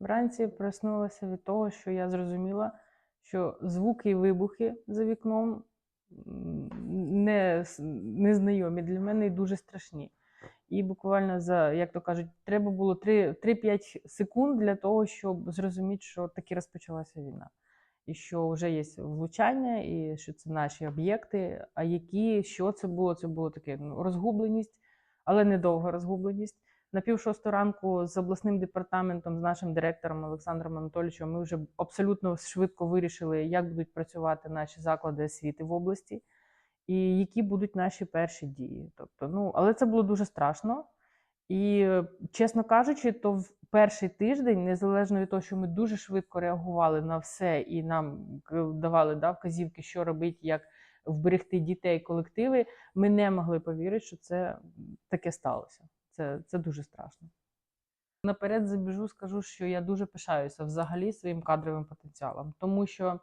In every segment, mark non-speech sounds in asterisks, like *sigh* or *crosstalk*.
Вранці проснулася від того, що я зрозуміла, що звуки і вибухи за вікном не, незнайомі для мене і дуже страшні. І буквально за, як то кажуть, треба було 3 3-5 секунд для того, щоб зрозуміти, що таки розпочалася війна. І що вже є влучання, і що це наші об'єкти. А які, що це було? Це було таке ну, розгубленість, але недовга розгубленість. На пів шосту ранку з обласним департаментом, з нашим директором Олександром Анатолійовичем, ми вже абсолютно швидко вирішили, як будуть працювати наші заклади освіти в області і які будуть наші перші дії. Тобто, ну, але це було дуже страшно. І, чесно кажучи, то в перший тиждень, незалежно від того, що ми дуже швидко реагували на все і нам давали да, вказівки, що робити, як вберегти дітей, колективи, ми не могли повірити, що це таке сталося. Це, це дуже страшно. Наперед забіжу, скажу, що я дуже пишаюся взагалі своїм кадровим потенціалом, тому що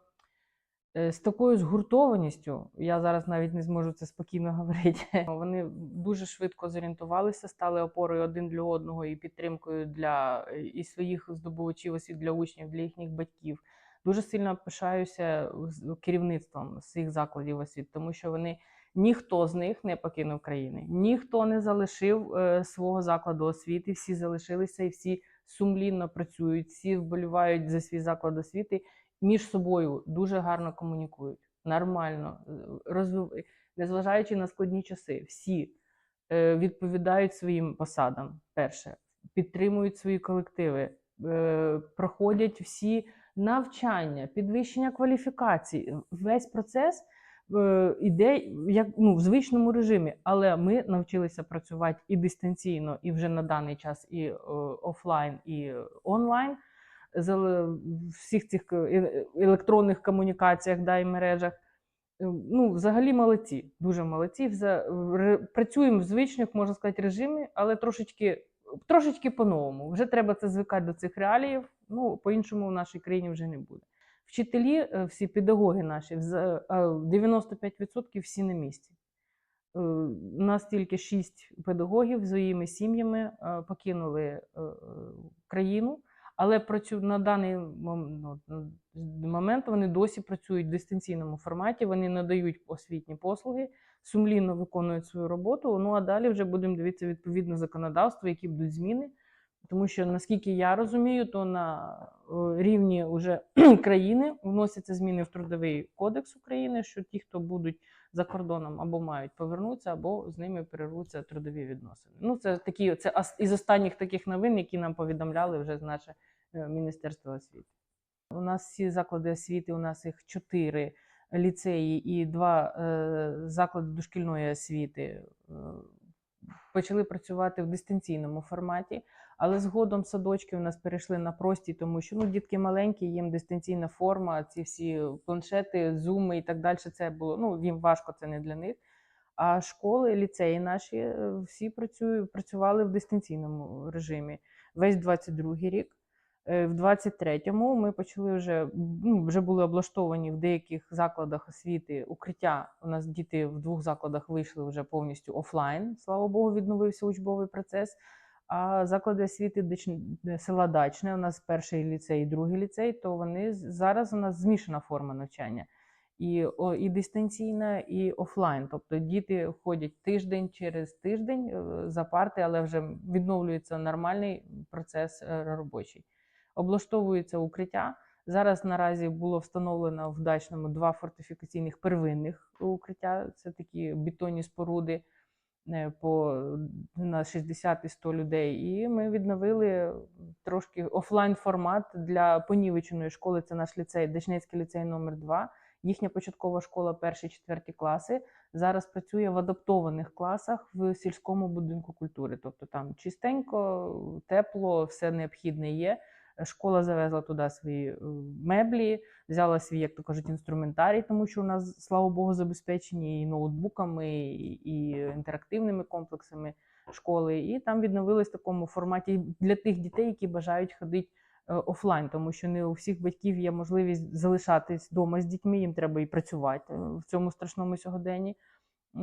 е, з такою згуртованістю, я зараз навіть не зможу це спокійно *laughs* говорити. Вони дуже швидко зорієнтувалися, стали опорою один для одного і підтримкою для е, і своїх здобувачів освіт для учнів, для їхніх батьків. Дуже сильно пишаюся керівництвом цих закладів освіт, тому що вони ніхто з них не покинув країни, ніхто не залишив е, свого закладу освіти. Всі залишилися і всі сумлінно працюють, всі вболівають за свій заклад освіти між собою дуже гарно комунікують, нормально, розвив... незважаючи на складні часи, всі е, відповідають своїм посадам. Перше, підтримують свої колективи, е, проходять всі навчання, підвищення кваліфікації. Весь процес е, іде як ну, в звичному режимі, але ми навчилися працювати і дистанційно, і вже на даний час і е, офлайн, і е, онлайн з всіх цих е, е- електронних комунікаціях да, і мережах. Е, Ну, взагалі молодці, дуже молодці. Працюємо в звичних, можна сказати, режимі, але трошечки, трошечки по-новому. Вже треба це звикати до цих реаліїв. Ну, по-іншому в нашій країні вже не буде. Вчителі, е, всі педагоги наші, вза- е, 95% всі на місці. Е, У нас тільки шість педагогів з своїми сім'ями е, покинули е, е, країну, але працю... на даний ну, момент вони досі працюють в дистанційному форматі, вони надають освітні послуги, сумлінно виконують свою роботу. Ну а далі вже будемо дивитися відповідно законодавство, які будуть зміни. Тому що наскільки я розумію, то на е, рівні уже *clears throat* країни вносяться зміни в трудовий кодекс України, що ті, хто будуть за кордоном або мають повернутися, або з ними перервуться трудові відносини. Ну, це такі це із останніх таких новин, які нам повідомляли вже з наше е, Міністерство освіти. У нас всі заклади освіти, у нас їх чотири ліцеї і два е, заклади дошкільної освіти е, почали працювати в дистанційному форматі. Але згодом садочки у нас перейшли на прості, тому що ну, дітки маленькі, їм дистанційна форма, ці всі планшети, зуми і так далі. Це було ну, їм важко, це не для них. А школи, ліцеї наші е, всі працюють, працювали в дистанційному режимі весь 22-й рік. Е, В 23-му ми почали вже ну, вже були облаштовані в деяких закладах освіти укриття. У нас діти в двох закладах вийшли вже повністю офлайн. Слава Богу, відновився учбовий процес. А заклади освіти села Дачне, у нас перший ліцей другий ліцей, то вони зараз у нас змішана форма навчання. І, і дистанційна, і офлайн. Тобто діти ходять тиждень через тиждень е, за парти, але вже відновлюється нормальний процес е, робочий. Облаштовується укриття. Зараз наразі було встановлено в дачному два фортифікаційних первинних укриття. Це такі бетонні споруди е, по на 60 і 100 людей. І ми відновили трошки офлайн формат для понівеченої школи. Це наш ліцей, Дачнецький ліцей номер 2 Їхня початкова школа, перші четверті класи, зараз працює в адаптованих класах в сільському будинку культури. Тобто там чистенько, тепло, все необхідне є. Школа завезла туди свої е, меблі, взяла свій, як то кажуть, інструментарій, тому що у нас, слава Богу, забезпечені і ноутбуками, і, інтерактивними комплексами школи. І там відновились в такому форматі для тих дітей, які бажають ходити е, офлайн, тому що не у всіх батьків є можливість залишатись вдома з дітьми, їм треба і працювати е, в цьому страшному сьогоденні.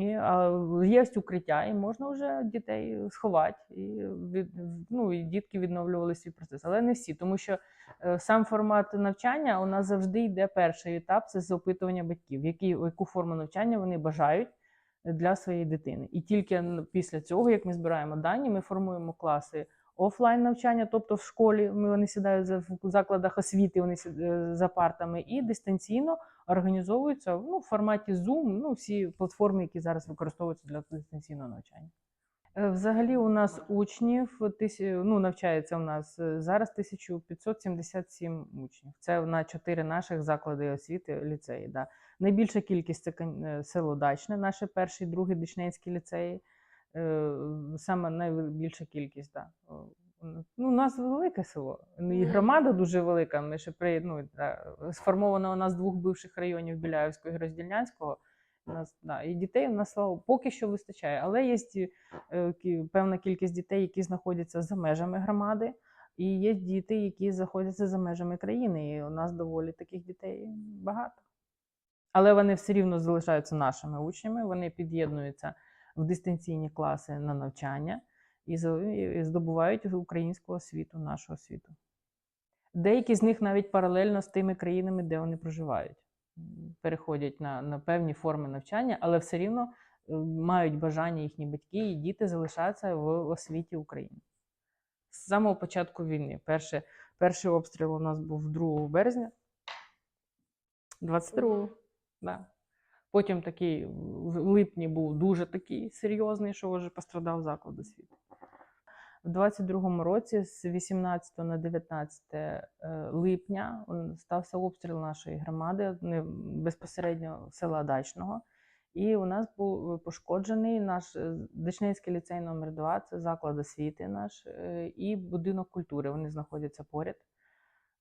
І, а, є укриття, і можна вже дітей сховати. І, від, ну, і дітки відновлювали свій процес. Але не всі, тому що е, сам формат навчання у нас завжди йде перший етап це запитування батьків, які, яку форму навчання вони бажають для своєї дитини. І тільки після цього, як ми збираємо дані, ми формуємо класи офлайн навчання, тобто в школі вони сидають за- в закладах освіти, вони е, за партами, і дистанційно організовуються ну, в форматі Zoom, ну, всі платформи, які зараз використовуються для дистанційного навчання. Е, Взагалі у нас учнів ну, навчається у нас е, зараз 1577 учнів. Це на чотири наших заклади освіти ліцеї. Да. Найбільша кількість це село Дачне, наші перший, другий Дичненські ліцеї. Е, Саме найбільша кількість. Да. Ну, у нас велике село. Ну, І громада дуже велика. Ми ще при, ну, да, сформовано у нас двох бивших районів Біляївського і Роздільнянського. У нас, да, і дітей у нас слава поки що вистачає. Але є е, певна кількість дітей, які знаходяться за межами громади, і є діти, які знаходяться за межами країни. І у нас доволі таких дітей багато. Але вони все рівно залишаються нашими учнями, вони під'єднуються в дистанційні класи на навчання і здобувають українську освіту, нашу освіту. Деякі з них навіть паралельно з тими країнами, де вони проживають, переходять на, на певні форми навчання, але все рівно е, мають бажання їхні батьки і діти залишатися в освіті України. З самого початку війни. Перше, перший обстріл у нас був 2 березня. 22-го. Да. Потім такий в липні був дуже такий серйозний, що вже пострадав заклад освіти. В 22-му році, з 18 на 19 е, липня, стався обстріл нашої громади, безпосередньо села Дачного. І у нас був пошкоджений наш е, Дачненський ліцей номер 2 це заклад освіти наш, е, і будинок культури. Вони знаходяться поряд.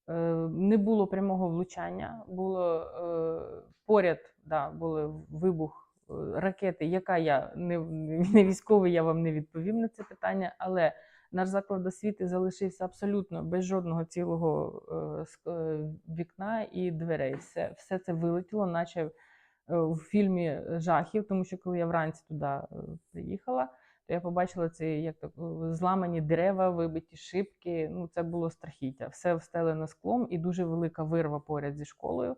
Е, Не було прямого влучання, було е, поряд, да, були вибух е, ракети. Яка я не, *laughs* не військовий, я вам не відповім на це питання, але наш заклад освіти залишився абсолютно без жодного цілого вікна і дверей. Все, все це вилетіло, наче в фільмі жахів, тому що коли я вранці туди приїхала, я побачила ці як так, зламані дерева, вибиті шибки. Ну, це було страхіття. Все встелено склом і дуже велика вирва поряд зі школою,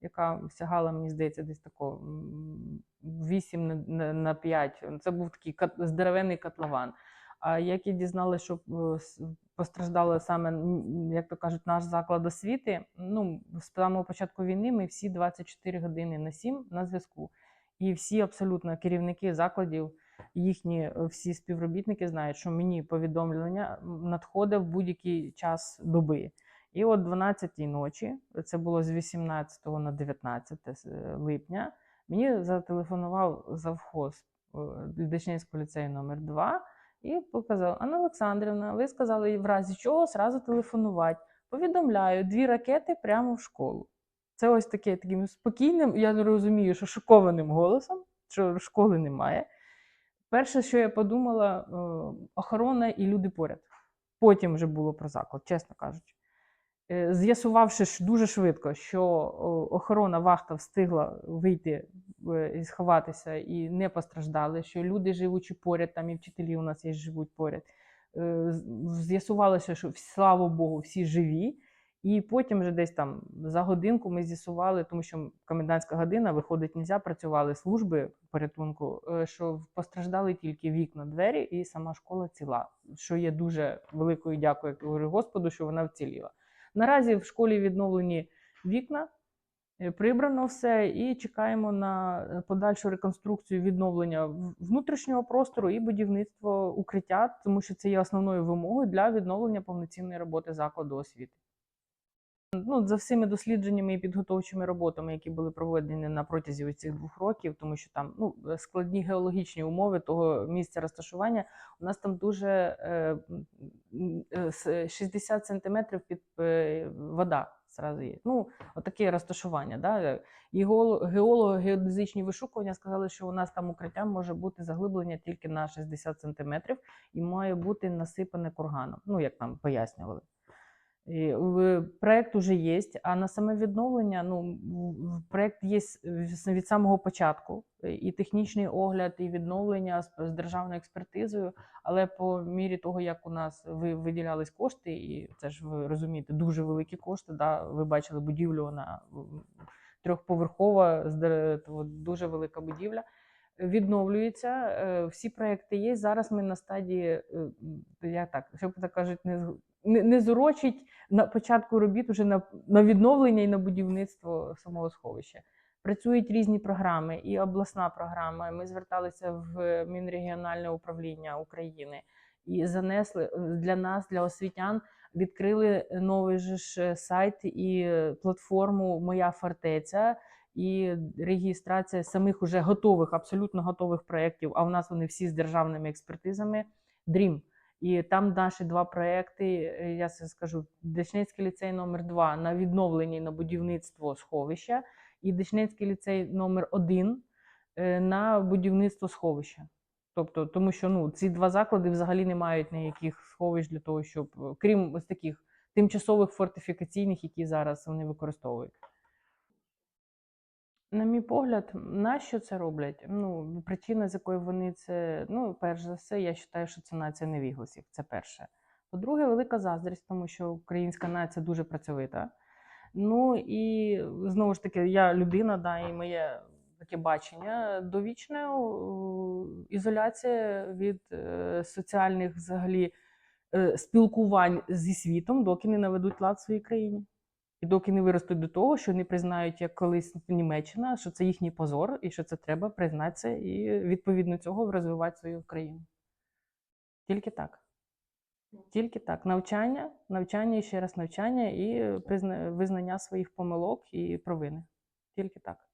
яка сягала, мені здається, десь тако м, 8 на, на, на 5. Це був такий здоровенний котлован. А як я дізналася, що е, постраждали саме, як то кажуть, наш заклад освіти, ну, з самого початку війни ми всі 24 години на 7 на зв'язку. І всі абсолютно керівники закладів, їхні е, всі співробітники знають, що мені повідомлення надходить в будь-який час доби. І от 12-й ночі, це було з 18 на 19 е, липня, мені зателефонував завхоз е, Дичненського ліцею номер 2 і показав: Анна Олександрівна, ви сказали, в разі чого сразу телефонувати. Повідомляю, дві ракети прямо в школу. Це ось таке таким спокійним, я розумію, що шокованим голосом, що школи немає. Перше, що я подумала, е, охорона і люди поряд. Потім вже було про заклад, чесно кажучи. Е, З'ясувавши дуже швидко, що охорона вахта встигла вийти і сховатися і не постраждали, що люди живучи поряд, там і вчителі у нас є живуть поряд. Е, З'ясувалося, що слава Богу, всі живі. І потім вже десь там за годинку ми з'ясували, тому що комендантська година виходить, нельзя, працювали служби порятунку, е, що постраждали тільки вікна, двері і сама школа ціла, що є дуже великою говорю Господу, що вона вціліла. Наразі в школі відновлені вікна, е, прибрано все, і чекаємо на е, подальшу реконструкцію відновлення внутрішнього простору і будівництво укриття, тому що це є основною вимогою для відновлення повноцінної роботи закладу освіти. Ну, за всіми дослідженнями і підготовчими роботами, які були проведені на протязі цих двох років, тому що там ну, складні геологічні умови того місця розташування, у нас там дуже е, е, 60 сантиметрів під е, вода зразу є. Ну, отаке розташування. Да? І геоло- геологи, геодезичні вишукування сказали, що у нас там укриття може бути заглиблення тільки на 60 сантиметрів і має бути насипане курганом, ну як нам пояснювали. В- проект уже є, а на саме відновлення ну, проект є від самого початку. І технічний огляд, і відновлення з, державною експертизою. Але по мірі того, як у нас ви виділялись кошти, і це ж ви розумієте, дуже великі кошти. Да? Ви бачили будівлю, вона трьохповерхова, дуже велика будівля. Відновлюється, е, всі проекти є. Зараз ми на стадії, е, як так, що так кажуть, не, не, не зурочить на початку робіт уже на, на відновлення і на будівництво самого сховища. Працюють різні програми, і обласна програма. Ми зверталися в Мінрегіональне управління України і занесли е, для нас, для освітян, відкрили новий же ж сайт і е, платформу Моя фортеця. І реєстрація самих уже готових, абсолютно готових проєктів. А у нас вони всі з державними експертизами. DREAM. І там наші два проекти. е, Я це скажу: Дечнецький ліцей номер 2 на відновлення на будівництво сховища, і Дечнецький ліцей номер 1 на будівництво сховища. Тобто, тому що ну, ці два заклади взагалі не мають ніяких сховищ для того, щоб, е, крім ось таких тимчасових фортифікаційних, які зараз вони використовують. На мій погляд, нащо це роблять? Ну, причина, з якої вони це, ну, перш за все, я вважаю, що це нація невігласів. Це перше. По-друге, велика заздрість, тому що українська нація дуже працьовита. Ну і знову ж таки, я людина, да, і моє таке бачення довічна ізоляція від е, соціальних взагалі е, спілкувань зі світом, доки не наведуть лад в своїй країні. І доки не виростуть до того, що не признають, як колись Німеччина, що це їхній позор, і що це треба признатися і відповідно цього розвивати свою країну. Тільки так. Тільки так. Навчання, навчання і ще раз навчання, і визнання своїх помилок і провини. Тільки так.